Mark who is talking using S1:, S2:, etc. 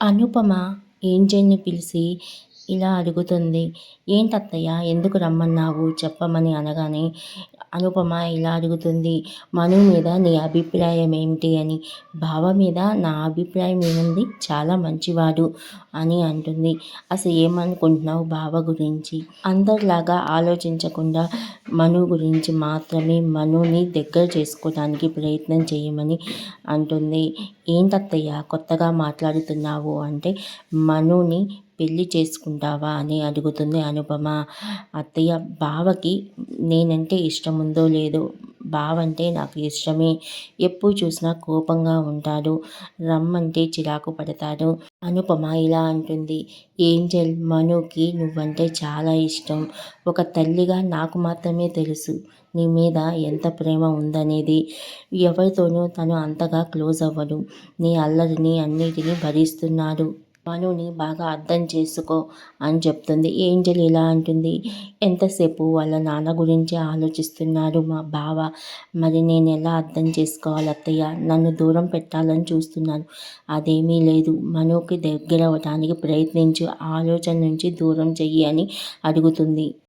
S1: అనుపమ ఏంజెల్ని పిలిచి ఇలా అడుగుతుంది. ఏంటత్తయ్య ఎందుకు రమ్మన్నావు చెప్పమని అనగానే అనుపమ ఇలా అడుగుతుంది. మను మీద నీ అభిప్రాయం ఏమిటి అని. బావ మీద నా అభిప్రాయం ఏముంది? చాలా మంచివాడు అని అంటుంది. అసలు ఏమనుకుంటున్నావు బావ గురించి? అందరిలాగా ఆలోచించకుండా మను గురించి మాత్రమే మనుని దగ్గర చేసుకోవడానికి ప్రయత్నం చేయమని అంటుంది. ఏంటత్తయ్య కొత్తగా మాట్లాడుతున్నావు అంటే మనుని పెళ్ళి చేసుకుంటావా అని అడుగుతుంది అనుపమ. అత్తయ్య బావకి నేనంటే ఇష్టముందో లేదో బావంటే నాకు ఇష్టమే. ఎప్పుడు చూసినా కోపంగా ఉంటాడు. రమ్మంటే చిరాకు పడతాడు. అనుపమ ఇలా అంటుంది. ఏంజెల్ మనుకి నువ్వంటే చాలా ఇష్టం. ఒక తల్లిగా నాకు మాత్రమే తెలుసు నీ మీద ఎంత ప్రేమ ఉందనేది. ఎవరితోనూ తను అంతగా క్లోజ్ అవ్వడు. నీ అల్లరిని అన్నిటినీ భరిస్తున్నాడు. మనుని బాగా అర్థం చేసుకో అని చెప్తుంది. ఏంజల్ ఇలా అంటుంది. ఎంతసేపు వాళ్ళ నాన్న గురించి ఆలోచిస్తున్నారు మా బావ. మరి నేను ఎలా అర్థం చేసుకోవాలి అత్తయ్య? నన్ను దూరం పెట్టాలని చూస్తున్నాను అదేమీ లేదు. మనుకి దగ్గరవటానికి ప్రయత్నించు. ఆలోచన నుంచి దూరం చెయ్యి అని అడుగుతుంది.